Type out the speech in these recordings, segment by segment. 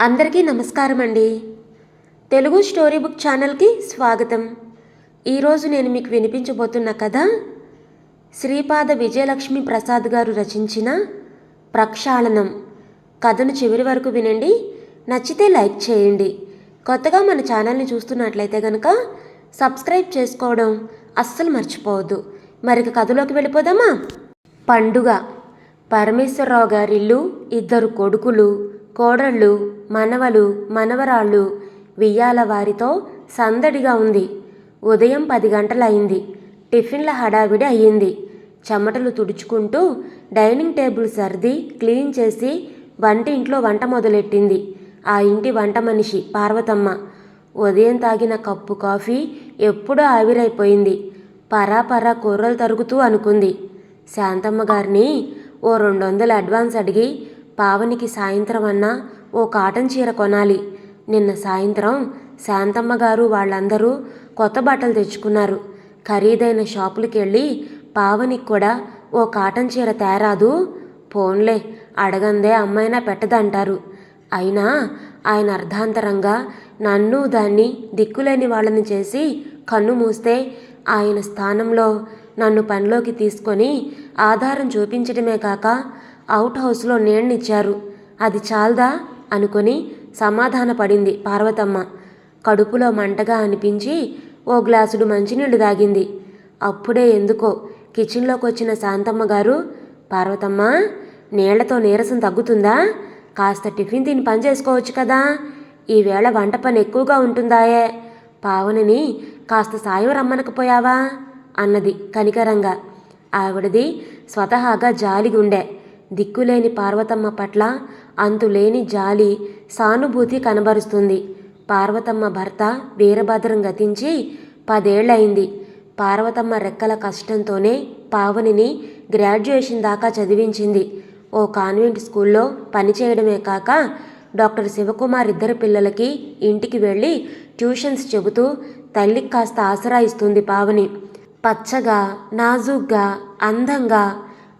అందరికీ నమస్కారం అండి. తెలుగు స్టోరీ బుక్ ఛానల్కి స్వాగతం. ఈరోజు నేను మీకు వినిపించబోతున్న కథ శ్రీపాద విజయలక్ష్మి ప్రసాద్ గారు రచించిన ప్రక్షాళనం. కథను చివరి వరకు వినండి. నచ్చితే లైక్ చేయండి. కొత్తగా మన ఛానల్ని చూస్తున్నట్లయితే కనుక సబ్స్క్రైబ్ చేసుకోవడం అస్సలు మర్చిపోవద్దు. మరిక కథలోకి వెళ్ళిపోదామా? పండుగ. పరమేశ్వరరావు గారిల్లు ఇద్దరు కొడుకులు కోడళ్ళు మనవలు మనవరాళ్ళు వియ్యాల వారితో సందడిగా ఉంది. ఉదయం పది గంటలయింది. టిఫిన్ల హడావిడి అయ్యింది. చెమటలు తుడుచుకుంటూ డైనింగ్ టేబుల్ సర్ది క్లీన్ చేసి వంటింట్లో వంట మొదలెట్టింది. ఆ ఇంటి వంట మనిషి పార్వతమ్మ. ఉదయం తాగిన కప్పు కాఫీ ఎప్పుడూ ఆవిరైపోయింది. పరా పరా కూరలు తరుగుతూ అనుకుంది. శాంతమ్మ గారిని ఓ రెండు వందలు అడ్వాన్స్ అడిగి పావనికి సాయంత్రం అన్నా ఓ కాటన్ చీర కొనాలి. నిన్న సాయంత్రం శాంతమ్మ గారు వాళ్ళందరూ కొత్త బట్టలు తెచ్చుకున్నారు. ఖరీదైన షాపులకి వెళ్ళి పావనికి కూడా ఓ కాటన్ చీర తేరాదు. పోన్లే అడగందే అమ్మైనా పెట్టదంటారు. అయినా ఆయన అర్ధాంతరంగా నన్ను దాన్ని దిక్కులేని వాళ్ళని చేసి కన్ను మూస్తే ఆయన స్థానంలో నన్ను పనిలోకి తీసుకొని ఆధారం చూపించడమే కాక అవుట్ హౌస్లో నీళ్ళనిచ్చారు అది చాలదా? అనుకొని సమాధానపడింది పార్వతమ్మ. కడుపులో మంటగా అనిపించి ఓ గ్లాసుడు మంచినీళ్ళు తాగింది. అప్పుడే ఎందుకో కిచెన్లోకి వచ్చిన శాంతమ్మ గారు పార్వతమ్మ నీళ్ళతో నీరసం తగ్గుతుందా? కాస్త టిఫిన్ తిని పని చేసుకోవచ్చు కదా? ఈవేళ వంట పని ఎక్కువగా ఉంటుందాయే. పావనిని కాస్త సాయం రమ్మనకపోయావా? అన్నది కనికరంగా. ఆవిడది స్వతహాగా జాలిగుండె. దిక్కులేని పార్వతమ్మ పట్ల అంతులేని జాలి సానుభూతి కనబరుస్తుంది. పార్వతమ్మ భర్త వీరభద్రం గతించి పదేళ్ళయింది. పార్వతమ్మ రెక్కల కష్టంతోనే పావనిని గ్రాడ్యుయేషన్ దాకా చదివించింది. ఓ కాన్వెంట్ స్కూల్లో పనిచేయడమే కాక డాక్టర్ శివకుమార్ ఇద్దరు పిల్లలకి ఇంటికి వెళ్ళి ట్యూషన్స్ చెబుతూ తల్లికి కాస్త ఆసరా ఇస్తుంది పావని. పచ్చగా నాజూగ్గా అందంగా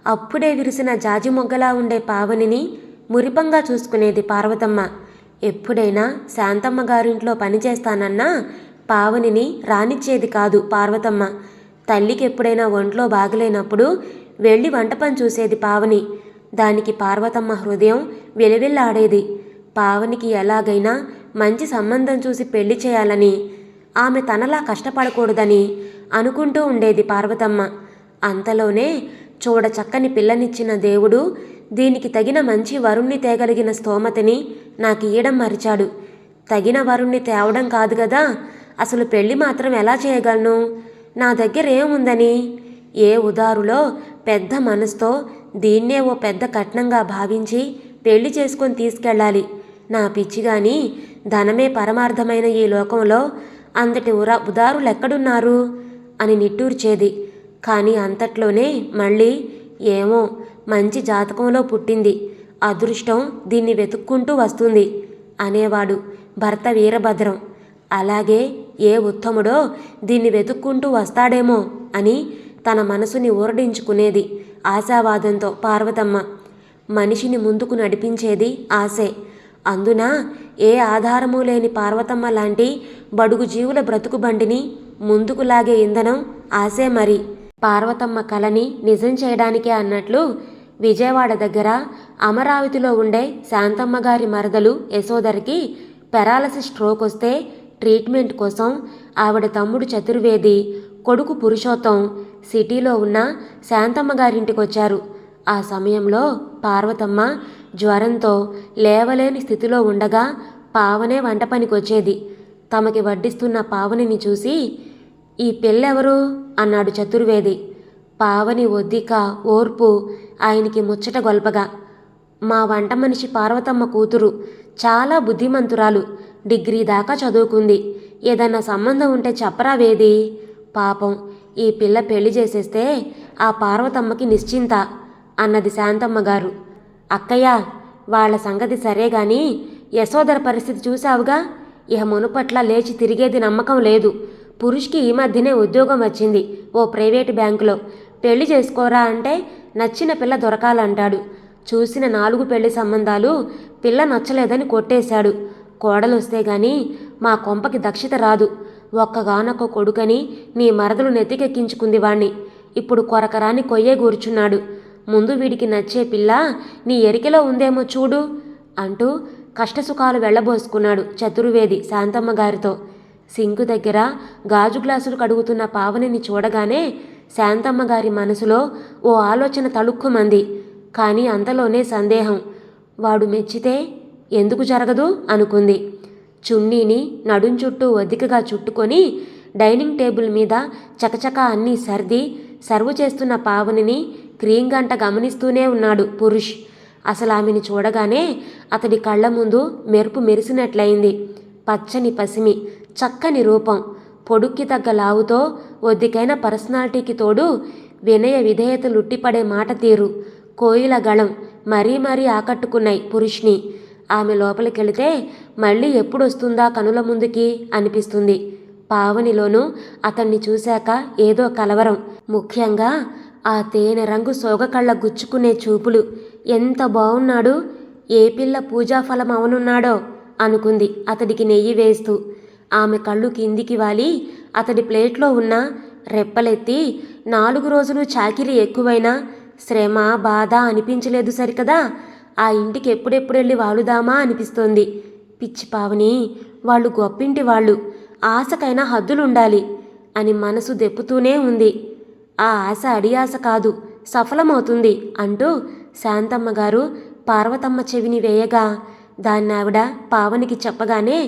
అప్పుడే విరిసిన జాజి మొగ్గలా ఉండే పావనిని మురిపంగా చూసుకునేది పార్వతమ్మ. ఎప్పుడైనా శాంతమ్మ గారింట్లో పనిచేస్తానన్నా పావనిని రానిచ్చేది కాదు పార్వతమ్మ. తల్లికి ఎప్పుడైనా ఒంట్లో బాగలేనప్పుడు వెళ్ళి వంట పని చూసేది పావని. దానికి పార్వతమ్మ హృదయం వెలివెల్లాడేది. పావనికి ఎలాగైనా మంచి సంబంధం చూసి పెళ్ళి చేయాలని ఆమె తనలా కష్టపడకూడదని అనుకుంటూ ఉండేది పార్వతమ్మ. అంతలోనే చూడ చక్కని పిల్లనిచ్చిన దేవుడు దీనికి తగిన మంచి వరుణ్ణి తేగలిగిన స్తోమతని నాకు ఇయ్యడం మరిచాడు. తగిన వరుణ్ణి తేవడం కాదు కదా అసలు పెళ్ళి మాత్రం ఎలా చేయగలను? నా దగ్గర ఏముందని? ఏ ఉదారులో పెద్ద మనసుతో దీన్నే ఓ పెద్ద కట్నంగా భావించి పెళ్ళి చేసుకొని తీసుకెళ్ళాలి. నా పిచ్చి గాని ధనమే పరమార్థమైన ఈ లోకంలో అంతటి ఉరా ఉదారులెక్కడున్నారు? అని నిట్టూర్చేది. కానీ అంతట్లోనే మళ్ళీ ఏమో మంచి జాతకంలో పుట్టింది. అదృష్టం దీన్ని వెతుక్కుంటూ వస్తుంది అనేవాడు భర్త వీరభద్రం. అలాగే ఏ ఉత్తముడో దీన్ని వెతుక్కుంటూ వస్తాడేమో అని తన మనసుని ఊరడించుకునేది ఆశావాదంతో పార్వతమ్మ. మనిషిని ముందుకు నడిపించేది ఆశే. అందున ఏ ఆధారము లేని పార్వతమ్మ లాంటి బడుగు జీవుల బ్రతుకు బండిని ముందుకు లాగే ఇంధనం ఆశే మరి. పార్వతమ్మ కలని నిజం చేయడానికే అన్నట్లు విజయవాడ దగ్గర అమరావతిలో ఉండే శాంతమ్మ గారి మరదలు యశోదరికి పెరాలసిస్ స్ట్రోక్ వస్తే ట్రీట్మెంట్ కోసం ఆవిడ తమ్ముడు చతుర్వేది కొడుకు పురుషోత్తం సిటీలో ఉన్న శాంతమ్మ గారింటికి వచ్చారు. ఆ సమయంలో పార్వతమ్మ జ్వరంతో లేవలేని స్థితిలో ఉండగా పావనే వంట పనికొచ్చేది. తమకి వడ్డిస్తున్న పావనిని చూసి ఈ పెళ్ళెవరు అన్నాడు చతుర్వేది. పావని ఒద్దిక ఓర్పు ఆయనకి ముచ్చట గొల్పగా. మా వంట మనిషి పార్వతమ్మ కూతురు చాలా బుద్ధిమంతురాలు డిగ్రీ దాకా చదువుకుంది. ఏదన్నా సంబంధం ఉంటే చెప్పరా వేది? పాపం ఈ పిల్ల పెళ్ళి చేసేస్తే ఆ పార్వతమ్మకి నిశ్చింత అన్నది శాంతమ్మ గారు. అక్కయ్య వాళ్ళ సంగతి సరే గాని యశోదర పరిస్థితి చూసావుగా ఇహ మునుపట్ల లేచి తిరిగేది నమ్మకం లేదు. పురుష్కి ఈ మధ్యనే ఉద్యోగం వచ్చింది ఓ ప్రైవేటు బ్యాంకులో. పెళ్ళి చేసుకోరా అంటే నచ్చిన పిల్ల దొరకాలంటాడు. చూసిన నాలుగు పెళ్ళి సంబంధాలు పిల్ల నచ్చలేదని కొట్టేశాడు. కోడలొస్తే గాని మా కొంపకి దక్షిత రాదు. ఒక్కగానొక్క కొడుకని నీ మరదలు నెత్తికెక్కించుకుంది వాణ్ణి. ఇప్పుడు కొరకరాని కొయ్యే కూర్చున్నాడు. ముందు వీడికి నచ్చే పిల్ల నీ ఎరికెలో ఉందేమో చూడు అంటూ కష్టసుఖాలు వెళ్ళబోసుకున్నాడు చతుర్వేది శాంతమ్మ గారితో. సింకు దగ్గర గాజు గ్లాసులు కడుగుతున్న పావనిని చూడగానే శాంతమ్మ గారి మనసులో ఓ ఆలోచన తళుక్కుమంది. కానీ అంతలోనే సందేహం. వాడు మెచ్చితే ఎందుకు జరగదు? అనుకుంది. చున్నీని నడుం చుట్టూ ఒదికగా చుట్టుకొని డైనింగ్ టేబుల్ మీద చకచకా అన్నీ సర్ది సర్వ్ చేస్తున్న పావనిని క్రీమ్ గంట గమనిస్తూనే ఉన్నాడు పురుష్. అసలు ఆమెని చూడగానే అతడి కళ్ళ ముందు మెరుపు మెరిసినట్లయింది. పచ్చని పసిమి చక్కని రూపం. పొడుక్కి తగ్గ లావుతో ఒద్దికైన పర్సనాలిటీకి తోడు వినయ విధేయతలు ఉట్టిపడే మాట తీరు. కోయిల గళం మరీ మరీ ఆకట్టుకున్నాయి పురుష్ని. ఆమె లోపలికెళితే మళ్ళీ ఎప్పుడొస్తుందా కనుల ముందుకి అనిపిస్తుంది. పావనిలోనూ అతన్ని చూశాక ఏదో కలవరం. ముఖ్యంగా ఆ తేనె రంగు సోగకళ్ళ గుచ్చుకునే చూపులు. ఎంత బాగున్నాడు ఏ పిల్ల పూజాఫలం అవనున్నాడో అనుకుంది అతడికి నెయ్యి వేస్తూ. ఆమె కళ్ళు కిందికి వాలి. అతడి ప్లేట్లో ఉన్న రెప్పలెత్తి నాలుగు రోజులు చాకిరి ఎక్కువైనా శ్రమ బాధ అనిపించలేదు సరికదా? ఆ ఇంటికి ఎప్పుడెప్పుడెళ్ళి వాలుదామా అనిపిస్తోంది. పిచ్చి పావని వాళ్ళు గొప్పింటి వాళ్ళు. ఆశకైనా హద్దులుండాలి అని మనసు దెప్పుతూనే ఉంది. ఆ ఆశ అడియాస కాదు సఫలమవుతుంది అంటూ శాంతమ్మ గారు పార్వతమ్మ చెవిని వేయగా దాన్ని ఆవిడ పావనికి చెప్పగానే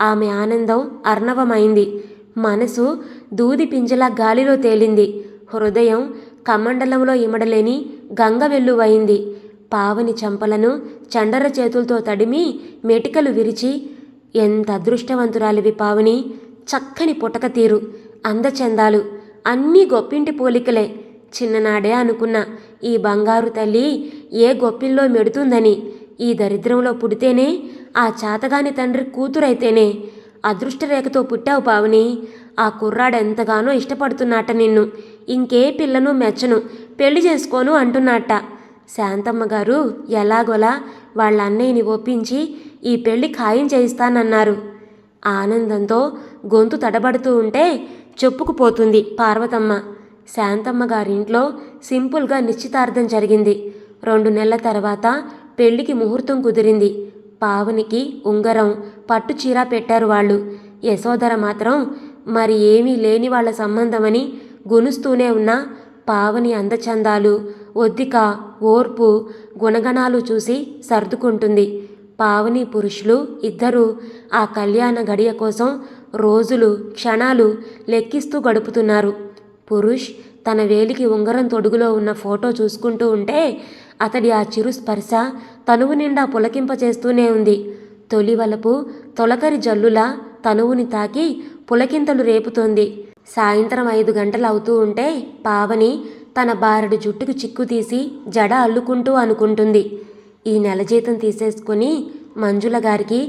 ఆమె ఆనందం అర్ణవమైంది. మనసు దూది పింజలా గాలిలో తేలింది. హృదయం కమండలంలో ఇమడలేని గంగ వెల్లువైంది. పావని చంపలను చండర చేతులతో తడిమి మెటికలు విరిచి ఎంత అదృష్టవంతురాలివి పావని చక్కని పుటక తీరు అందచందాలు అన్నీ గొప్పింటి పోలికలే. చిన్ననాడే అనుకున్న ఈ బంగారు తల్లి ఏ గొప్పిల్లో మెడుతుందని ఈ దరిద్రంలో పుడితేనే ఆ చాతగాని తండ్రి కూతురైతేనే అదృష్టరేఖతో పుట్టావు పావని. ఆ కుర్రాడెంతగానో ఇష్టపడుతున్నట్ట నిన్ను. ఇంకే పిల్లను మెచ్చను. పెళ్ళి చేసుకోను అంటున్నట్ట శాంతమ్మ గారు ఎలాగోలా వాళ్ళ అన్నయ్యని ఒప్పించి ఈ పెళ్ళి ఖాయం చేయిస్తానన్నారు. ఆనందంతో గొంతు తడబడుతూ ఉంటే చెప్పుకుపోతుంది పార్వతమ్మ. శాంతమ్మ గారింట్లో సింపుల్గా నిశ్చితార్థం జరిగింది. రెండు నెలల తర్వాత పెళ్ళికి ముహూర్తం కుదిరింది. పావనికి ఉంగరం పట్టు చీర పెట్టారు వాళ్ళు. యశోధర మాత్రం మరి ఏమీ లేని వాళ్ళ సంబంధమని గునుస్తూనే ఉన్న పావని అందచందాలు ఒద్దిక ఓర్పు గుణగణాలు చూసి సర్దుకుంటుంది. పావని పురుషులు ఇద్దరూ ఆ కళ్యాణ గడియ కోసం రోజులు క్షణాలు లెక్కిస్తూ గడుపుతున్నారు. పురుష్ తన వేలికి ఉంగరం తొడుగులో ఉన్న ఫోటో చూసుకుంటూ ఉంటే అతడి ఆ చిరు స్పర్శ తనువు నిండా పులకింపచేస్తూనే ఉంది. తొలి వలపు తొలకరి జల్లులా తనువుని తాకి పులకింతలు రేపుతోంది. సాయంత్రం ఐదు గంటలు అవుతూ ఉంటే పావని తన బారడు జుట్టుకు చిక్కు తీసి జడ అల్లుకుంటూ అనుకుంటుంది. ఈ నెల జీతం తీసేసుకుని మంజుల గారికి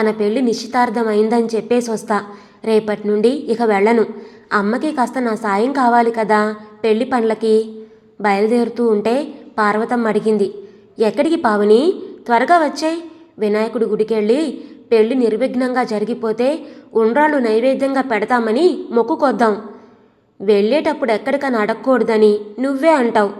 తన పెళ్ళి నిశ్చితార్థమైందని చెప్పేసి వస్తా. రేపటి నుండి ఇక వెళ్ళను. అమ్మకి కాస్త నా సాయం కావాలి కదా పెళ్ళి పనులకి? బయలుదేరుతూ ఉంటే పార్వతమ్మ అడిగింది. ఎక్కడికి పావని? త్వరగా వచ్చాయి. వినాయకుడి గుడికెళ్ళి పెళ్ళి నిర్విఘ్నంగా జరిగిపోతే ఉండ్రాళ్ళు నైవేద్యంగా పెడతామని మొక్కుకొద్దాం. వెళ్ళేటప్పుడు ఎక్కడికని అడగకూడదని నువ్వే అంటావు.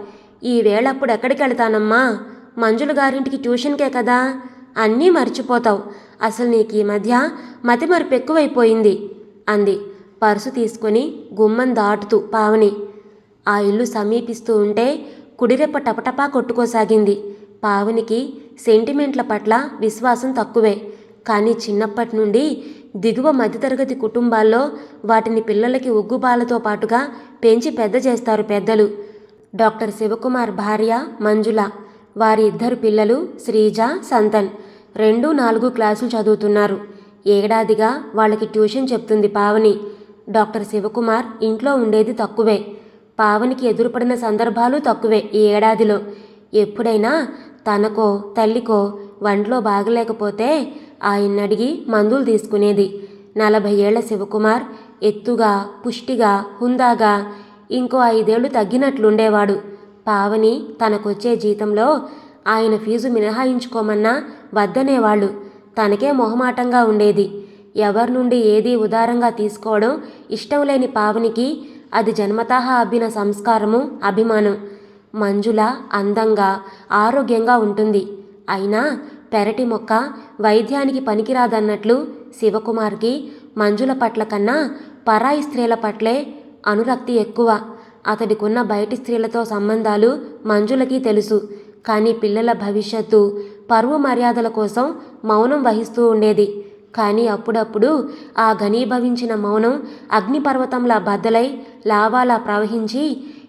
ఈ వేళప్పుడు ఎక్కడికి వెళ్తానమ్మా మంజుల గారింటికి ట్యూషన్కే కదా? అన్నీ మర్చిపోతావు. అసలు నీకు ఈ మధ్య మతిమరుపు ఎక్కువైపోయింది అంది. పర్సు తీసుకొని గుమ్మం దాటుతూ పావని. ఆ ఇల్లు సమీపిస్తూ ఉంటే కుడిరెప్ప టపటపా కొట్టుకోసాగింది. పావనికి సెంటిమెంట్ల పట్ల విశ్వాసం తక్కువే. కానీ చిన్నప్పటి నుండి దిగువ మధ్యతరగతి కుటుంబాల్లో వాటిని పిల్లలకి ఉగ్గుపాలతో పాటుగా పెంచి పెద్ద చేస్తారు పెద్దలు. డాక్టర్ శివకుమార్ భార్య మంజుల వారి ఇద్దరు పిల్లలు శ్రీజ సంతన్. రెండు నాలుగు క్లాసులు చదువుతున్నారు. ఏడాదిగా వాళ్ళకి ట్యూషన్ చెప్తుంది పావని. డాక్టర్ శివకుమార్ ఇంట్లో ఉండేది తక్కువే. పావనికి ఎదురుపడిన సందర్భాలు తక్కువే ఈ ఏడాదిలో. ఎప్పుడైనా తనకో తల్లికో వంట్లో బాగలేకపోతే ఆయన్ని అడిగి మందులు తీసుకునేది. నలభై ఏళ్ళ శివకుమార్ ఎత్తుగా పుష్టిగా హుందాగా ఇంకో ఐదేళ్ళు తగ్గినట్లుండేవాడు. పావని తనకొచ్చే జీతంలో ఆయన ఫీజు మినహాయించుకోమన్నా వద్దనేవాళ్ళు. తనకే మొహమాటంగా ఉండేది. ఎవరి నుండి ఏది ఉదారంగా తీసుకోవడం ఇష్టం లేని పావనికి అది జన్మతః అబ్బిన సంస్కారము అభిమానం. మంజుల అందంగా ఆరోగ్యంగా ఉంటుంది. అయినా పెరటి మొక్క వైద్యానికి పనికిరాదన్నట్లు శివకుమార్కి మంజుల పట్ల కన్నా పరాయి స్త్రీల పట్లే అనురక్తి ఎక్కువ. అతడికున్న బయటి స్త్రీలతో సంబంధాలు మంజులకి తెలుసు. కానీ పిల్లల భవిష్యత్తు పరువు మర్యాదల కోసం మౌనం వహిస్తూ ఉండేది. కానీ అప్పుడప్పుడు ఆ ఘనీభవించిన మౌనం అగ్నిపర్వతంలా బద్దలై లావాలా ప్రవహించి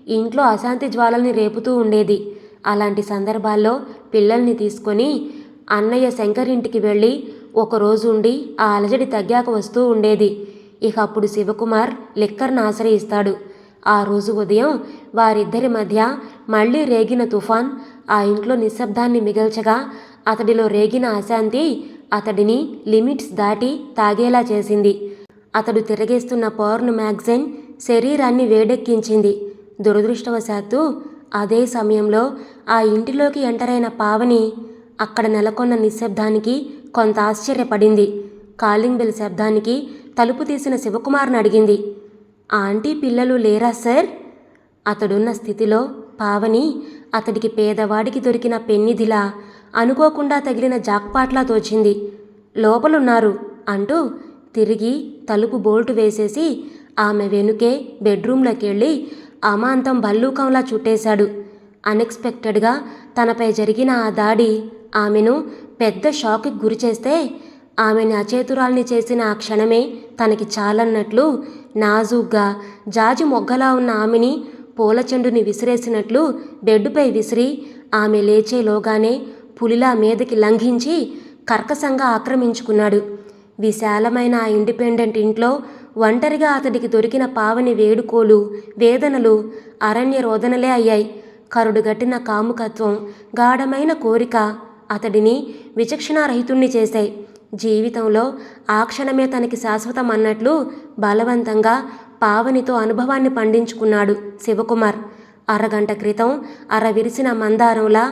ఇంట్లో అశాంతి జ్వాలల్ని రేపుతూ ఉండేది. అలాంటి సందర్భాల్లో పిల్లల్ని తీసుకొని అన్నయ్య శంకరింటికి వెళ్ళి ఒకరోజు ఉండి ఆ అలజడి తగ్గాక వస్తూ ఉండేది. ఇక అప్పుడు శివకుమార్ లిక్కర్ను ఆశ్రయిస్తాడు. ఆ రోజు ఉదయం వారిద్దరి మధ్య మళ్ళీ రేగిన తుఫాన్ ఆ ఇంట్లో నిశ్శబ్దాన్ని మిగల్చగా అతడిలో రేగిన అశాంతి అతడిని లిమిట్స్ దాటి తాగేలా చేసింది. అతడు తిరగేస్తున్న పౌర్ణ మ్యాగజైన్ శరీరాన్ని వేడెక్కించింది. దురదృష్టవశాత్తు అదే సమయంలో ఆ ఇంటిలోకి ఎంటరైన పావని అక్కడ నెలకొన్న నిశ్శబ్దానికి కొంత ఆశ్చర్యపడింది. కాలింగ్ బెల్ శబ్దానికి తలుపు తీసిన శివకుమార్ని అడిగింది. ఆంటీ పిల్లలు లేరా సార్? అతడున్న స్థితిలో పావని అతడికి పేదవాడికి దొరికిన పెన్నిధిలా అనుకోకుండా తగిలిన జాక్పాట్లా తోచింది. లోపలున్నారు అంటూ తిరిగి తలుపు బోల్టు వేసేసి ఆమె వెనుకే బెడ్రూంలోకి వెళ్ళి అమాంతం భల్లూకంలా చుట్టేశాడు. అన్ఎక్స్పెక్టెడ్గా తనపై జరిగిన ఆ దాడి ఆమెను పెద్ద షాక్కి గురిచేస్తే ఆమెని అచేతురాల్ని చేసిన ఆ క్షణమే తనకి చాలన్నట్లు నాజూగ్గా జాజి మొగ్గలా ఉన్న ఆమెని పూల చెండుని విసిరేసినట్లు బెడ్డుపై విసిరి ఆమె లేచేలోగానే పులిలా మీదకి లంఘించి కర్కశంగా ఆక్రమించుకున్నాడు. విశాలమైన ఆ ఇండిపెండెంట్ ఇంట్లో ఒంటరిగా అతడికి దొరికిన పావని వేడుకోలు వేదనలు అరణ్య రోదనలే అయ్యాయి. కరుడుగట్టిన కాముకత్వం గాఢమైన కోరిక అతడిని విచక్షణారహితుణ్ణి చేశాయి. జీవితంలో ఆ క్షణమే తనకి శాశ్వతం అన్నట్లు బలవంతంగా పావనితో అనుభవాన్ని పండించుకున్నాడు శివకుమార్. అరగంట క్రితం అర విరిసిన మందారంలా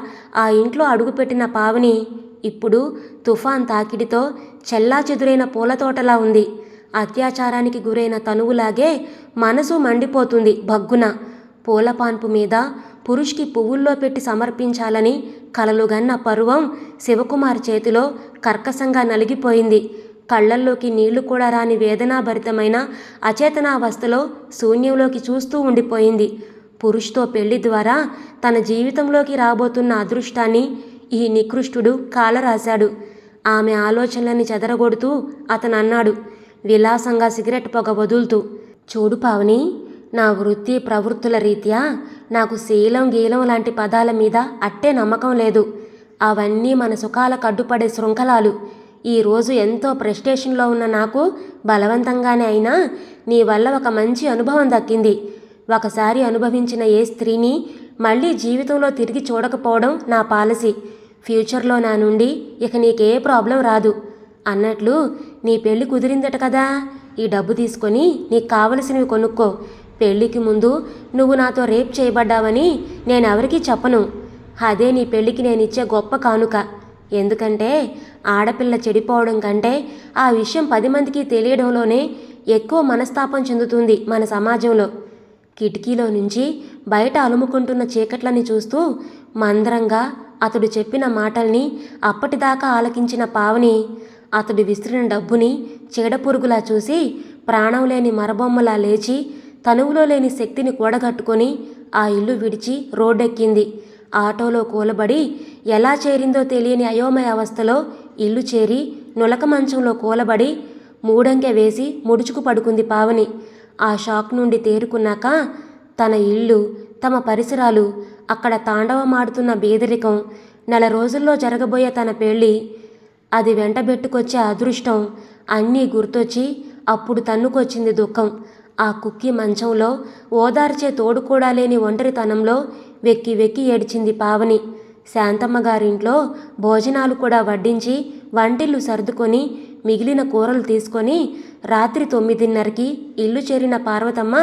ఆ ఇంట్లో అడుగుపెట్టిన పావని ఇప్పుడు తుఫాన్ తాకిడితో చెల్లా చెదురైన పూలతోటలా ఉంది. అత్యాచారానికి గురైన తనువులాగే మనసు మండిపోతుంది భగ్గున. పూలపాన్పు మీద పురుష్కి పువ్వుల్లో పెట్టి సమర్పించాలని కలలుగన్న పరువం శివకుమార్ చేతిలో కర్కశంగా నలిగిపోయింది. కళ్ళల్లోకి నీళ్ళు కూడా రాని వేదనాభరితమైన అచేతనావస్థలో శూన్యంలోకి చూస్తూ ఉండిపోయింది. పురుష్తో పెళ్ళి ద్వారా తన జీవితంలోకి రాబోతున్న అదృష్టాన్ని ఈ నికృష్టుడు కాలరాశాడు. ఆమె ఆలోచనలని చెదరగొడుతూ అతను అన్నాడు విలాసంగా సిగరెట్ పొగ వదులుతూ చూడు పావని నా వృత్తి ప్రవృత్తుల రీత్యా నాకు శీలం గీలం లాంటి పదాల మీద అట్టే నమ్మకం లేదు. అవన్నీ మన సుఖాలకు కడ్డుపడే శృంఖలాలు. ఈరోజు ఎంతో ప్రెస్టేషన్లో ఉన్న నాకు బలవంతంగానే అయినా నీ వల్ల ఒక మంచి అనుభవం దక్కింది. ఒకసారి అనుభవించిన ఏ స్త్రీని మళ్ళీ జీవితంలో తిరిగి చూడకపోవడం నా పాలసీ. ఫ్యూచర్లో నా నుండి ఇక నీకే ప్రాబ్లం రాదు. అన్నట్లు నీ పెళ్ళి కుదిరిందట కదా. ఈ డబ్బు తీసుకొని నీకు కావలసినవి కొనుక్కో. పెళ్ళికి ముందు నువ్వు నాతో రేప్ చేయబడ్డావని నేనెవరికీ చెప్పను. అదే నీ పెళ్ళికి నేనిచ్చే గొప్ప కానుక. ఎందుకంటే ఆడపిల్ల చెడిపోవడం కంటే ఆ విషయం పది మందికి తెలియడంలోనే ఎక్కువ మనస్తాపం చెందుతుంది మన సమాజంలో. కిటికీలో నుంచి బయట అలుముకుంటున్న చీకట్లని చూస్తూ మందరంగా అతడు చెప్పిన మాటల్ని అప్పటిదాకా ఆలకించిన పావని అతడు విసిరిన డబ్బుని చీడపురుగులా చూసి ప్రాణం లేని మరబొమ్మలా లేచి తనువులో లేని శక్తిని కూడగట్టుకొని ఆ ఇల్లు విడిచి రోడ్డెక్కింది. ఆటోలో కూలబడి ఎలా చేరిందో తెలియని అయోమయ అవస్థలో ఇల్లు చేరి నులక మంచంలో కూలబడి మూడంకె వేసి ముడుచుకు పడుకుంది పావని. ఆ షాక్ నుండి తేరుకున్నాక తన ఇల్లు తమ పరిసరాలు అక్కడ తాండవమాడుతున్న బేదరికం నెల రోజుల్లో జరగబోయే తన పెళ్ళి అది వెంటబెట్టుకొచ్చే అదృష్టం అన్నీ గుర్తొచ్చి అప్పుడు తన్నుకొచ్చింది దుఃఖం. ఆ కుక్కి మంచంలో ఓదార్చే తోడు కూడా లేని ఒంటరితనంలో వెక్కి వెక్కి ఏడ్చింది పావని. శాంతమ్మ గారింట్లో భోజనాలు కూడా వడ్డించి వంటిల్లు సర్దుకొని మిగిలిన కూరలు తీసుకొని రాత్రి తొమ్మిదిన్నరకి ఇల్లు చేరిన పార్వతమ్మ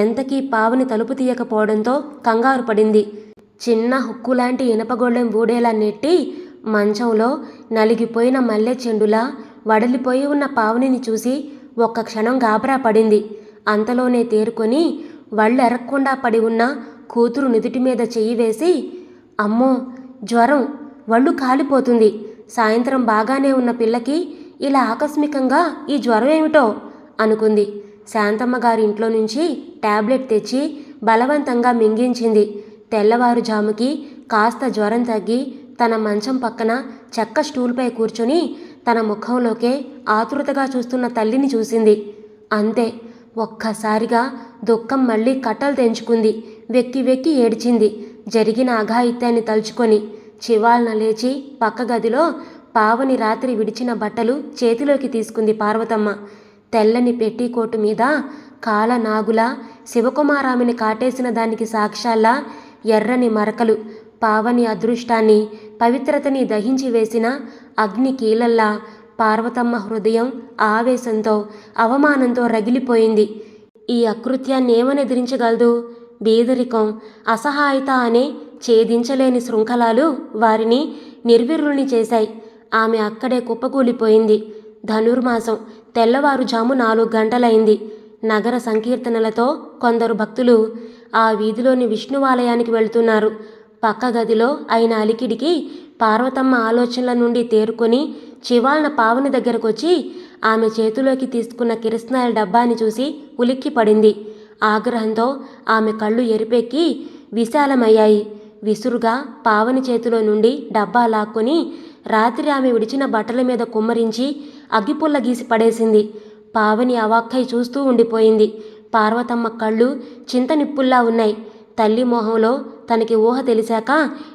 ఎంతకీ పావుని తలుపు తీయకపోవడంతో కంగారు పడింది. చిన్న హుక్కు లాంటి ఇనపగొళ్ళెం ఊడేలా నెట్టి మంచంలో నలిగిపోయిన మల్లె చెండులా వడలిపోయి ఉన్న పావనిని చూసి ఒక్క క్షణం గాబరా పడింది. అంతలోనే తేరుకొని వళ్ళెరక్కుండా పడి ఉన్న కూతురు నుదుటి మీద చెయ్యి వేసి అమ్మో జ్వరం వళ్ళు కాలిపోతుంది. సాయంత్రం బాగానే ఉన్న పిల్లకి ఇలా ఆకస్మికంగా ఈ జ్వరం ఏమిటో అనుకుంది. శాంతమ్మ గారి ఇంట్లో నుంచి టాబ్లెట్ తెచ్చి బలవంతంగా మింగించింది. తెల్లవారుజాముకి కాస్త జ్వరం తగ్గి తన మంచం పక్కన చెక్క స్టూల్పై కూర్చొని తన ముఖంలోకే ఆతృతగా చూస్తున్న తల్లిని చూసింది. అంతే ఒక్కసారిగా దుఃఖం మళ్ళీ కట్టలు తెంచుకుంది. వెక్కి వెక్కి ఏడ్చింది. జరిగిన అఘాయిత్యాన్ని తలుచుకొని చివాల్న లేచి పక్క గదిలో పావని రాత్రి విడిచిన బట్టలు చేతిలోకి తీసుకుంది పార్వతమ్మ. తెల్లని పెట్టికోటు మీద కాలనాగులా శివకుమారామిని కాటేసిన దానికి సాక్ష్యాల్లా ఎర్రని మరకలు పావని అదృష్టాన్ని పవిత్రతని దహించి వేసిన అగ్ని కీలల్లా పార్వతమ్మ హృదయం ఆవేశంతో అవమానంతో రగిలిపోయింది. ఈ అకృత్యాన్ని ఏమనెదిరించగలదు బీదరికం అసహాయత అనే ఛేదించలేని శృంఖలాలు వారిని నిర్విరుల్ని చేశాయి. ఆమె అక్కడే కుప్పకూలిపోయింది. ధనుర్మాసం తెల్లవారుజాము నాలుగు గంటలైంది. నగర సంకీర్తనలతో కొందరు భక్తులు ఆ వీధిలోని విష్ణువాలయానికి వెళ్తున్నారు. పక్క గదిలో అయిన అలికిడికి పార్వతమ్మ ఆలోచనల నుండి తేరుకొని చివాలన పావని దగ్గరకొచ్చి ఆమె చేతిలోకి తీసుకున్న కిరసనాయల డబ్బాని చూసి ఉలిక్కి పడింది ఆగ్రహంతో ఆమె కళ్ళు ఎరిపెక్కి విశాలమయ్యాయి. విసురుగా పావని చేతిలో నుండి డబ్బా లాక్కొని రాత్రి ఆమె విడిచిన బట్టల మీద కుమ్మరించి అగ్గిపుల్ల గీసి పడేసింది. పావని అవాక్కై చూస్తూ ఉండిపోయింది. పార్వతమ్మ కళ్ళు చింత నిప్పుల్లా ఉన్నాయి. తల్లి మొహంలో తనకి ఊహ తెలిసాక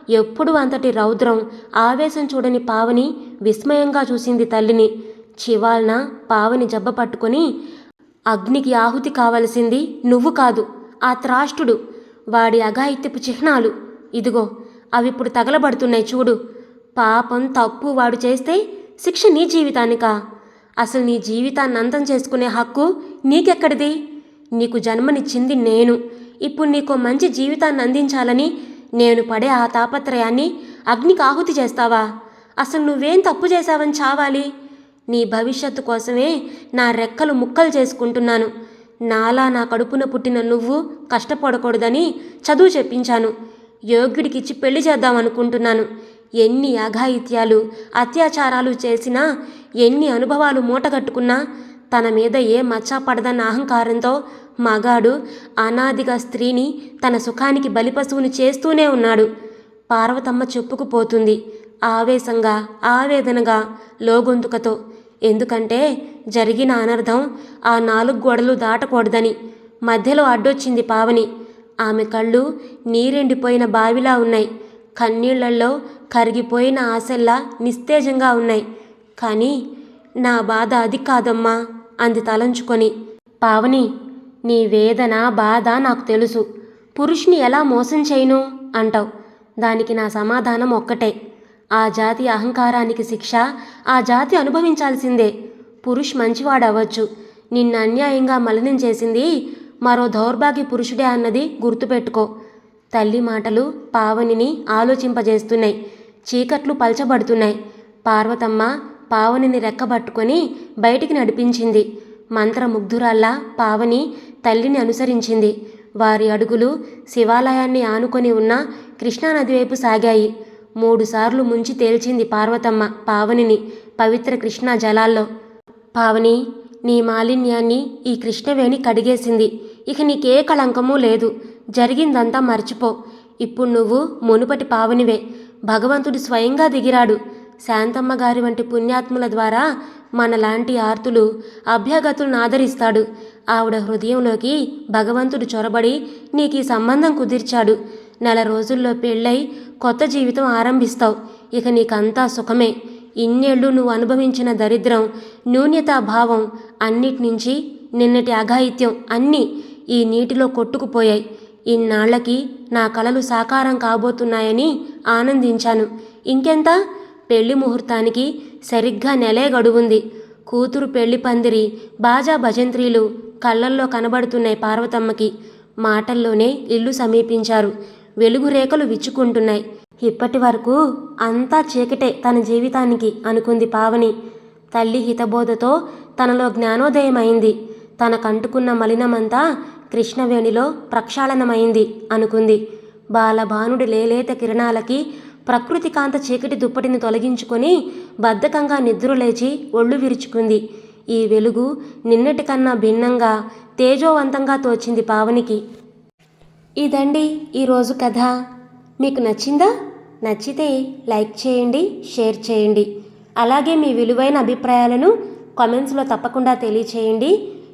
ఎప్పుడు అంతటి రౌద్రం ఆవేశం చూడని పావని విస్మయంగా చూసింది తల్లిని. చివాల్న పావని జబ్బ పట్టుకొని అగ్నికి ఆహుతి కావలసింది నువ్వు కాదు ఆ త్రాష్టుడు. వాడి అఘాయిత్యపు చిహ్నాలు. ఇదిగో అవిప్పుడు తగలబడుతున్నాయి చూడు. పాపం తప్పు వాడు చేస్తే శిక్ష నీ జీవితానికా? అసలు నీ జీవితాన్ని అంతం చేసుకునే హక్కు నీకెక్కడిది? నీకు జన్మనిచ్చింది నేను. ఇప్పుడు నీకు మంచి జీవితాన్ని అందించాలని నేను పడే ఆ తాపత్రయాన్ని అగ్నికి ఆహుతి చేస్తావా? అసలు నువ్వేం తప్పు చేశావని చావాలి? నీ భవిష్యత్తు కోసమే నా రెక్కలు ముక్కలు చేసుకుంటున్నాను. నాలా నా కడుపున పుట్టిన నువ్వు కష్టపడకూడదని చదువు చెప్పించాను. యోగ్యుడికిచ్చి పెళ్ళి చేద్దామనుకుంటున్నాను. ఎన్ని అఘాయిత్యాలు అత్యాచారాలు చేసినా ఎన్ని అనుభవాలు మూటగట్టుకున్నా తన మీద ఏ మచ్చ పడదన్న అహంకారంతో మగాడు అనాదిగా స్త్రీని తన సుఖానికి బలిపశువుని చేస్తూనే ఉన్నాడు. పార్వతమ్మ చెప్పుకుపోతుంది ఆవేశంగా ఆవేదనగా లోగొంతుకతో ఎందుకంటే జరిగిన అనర్థం ఆ నాలుగు గోడలు దాటకూడదని మధ్యలో అడ్డొచ్చింది పావని. ఆమె కళ్ళు నీరెండిపోయిన బావిలా ఉన్నాయి. కన్నీళ్ళల్లో కరిగిపోయిన ఆశల్లా నిస్తేజంగా ఉన్నాయి. కానీ నా బాధ అది కాదమ్మా అంది తలంచుకొని. పావని నీ వేదన బాధ నాకు తెలుసు. పురుషుని ఎలా మోసం చేయను? అంటావు. దానికి నా సమాధానం ఒక్కటే. ఆ జాతి అహంకారానికి శిక్ష ఆ జాతి అనుభవించాల్సిందే. పురుష్ మంచివాడవచ్చు నిన్ను అన్యాయంగా మలినం చేసింది మరో దౌర్భాగ్య పురుషుడే అన్నది గుర్తుపెట్టుకో. తల్లి మాటలు పావనిని ఆలోచింపజేస్తున్నాయి. చీకట్లు పల్చబడుతున్నాయి. పార్వతమ్మ పావనిని రెక్కబట్టుకొని బయటికి నడిపించింది. మంత్రముగ్ధురాల్లా పావని తల్లిని అనుసరించింది. వారి అడుగులు శివాలయాన్ని ఆనుకొని ఉన్న కృష్ణానది వైపు సాగాయి. మూడుసార్లు ముంచి తేల్చింది పార్వతమ్మ పావనిని పవిత్ర కృష్ణా జలాల్లో. పావని నీ మాలిన్యాన్ని ఈ కృష్ణవేణి కడిగేసింది. ఇక నీకే కళంకమూ లేదు. జరిగిందంతా మర్చిపో. ఇప్పుడు నువ్వు మునుపటి పావనివే. భగవంతుడు స్వయంగా దిగిరాడు. శాంతమ్మ గారి వంటి పుణ్యాత్ముల ద్వారా మనలాంటి ఆర్తులు అభ్యాగతులను ఆదరిస్తాడు. ఆవిడ హృదయంలోకి భగవంతుడు చొరబడి నీకు ఈ సంబంధం కుదిర్చాడు. నెల రోజుల్లో పెళ్ళై కొత్త జీవితం ఆరంభిస్తావు. ఇక నీకంతా సుఖమే. ఇన్నేళ్ళు నువ్వు అనుభవించిన దరిద్రం న్యూన్యతాభావం అన్నిటినుంచి నిన్నటి అఘాయిత్యం అన్నీ ఈ నీటిలో కొట్టుకుపోయాయి. ఇన్నాళ్ళకి నా కలలు సాకారం కాబోతున్నాయని ఆనందించాను. ఇంకెంత? పెళ్ళి ముహూర్తానికి సరిగ్గా నెలే గడువుంది. కూతురు పెళ్ళి పందిరి బాజా భజంత్రీలు కళ్ళల్లో కనబడుతున్నాయి పార్వతమ్మకి. మాటల్లోనే ఇల్లు సమీపించారు. వెలుగు రేఖలు విచ్చుకుంటున్నాయి. ఇప్పటి వరకు అంతా చీకటే తన జీవితానికి అనుకుంది పావని. తల్లి హితబోధతో తనలో జ్ఞానోదయమైంది. తనకంటుకున్న మలినమంతా కృష్ణవేణిలో ప్రక్షాళనమైంది అనుకుంది. బాలభానుడి లేలేత కిరణాలకి ప్రకృతి కాంత చీకటి దుప్పటిని తొలగించుకొని బద్ధకంగా నిద్రలేచి ఒళ్ళు విరుచుకుంది. ఈ వెలుగు నిన్నటి కన్నా భిన్నంగా తేజోవంతంగా తోచింది పావనికి. ఇదండి ఈరోజు కథ. మీకు నచ్చిందా? నచ్చితే లైక్ చేయండి షేర్ చేయండి. అలాగే మీ విలువైన అభిప్రాయాలను కామెంట్స్లో తప్పకుండా తెలియచేయండి.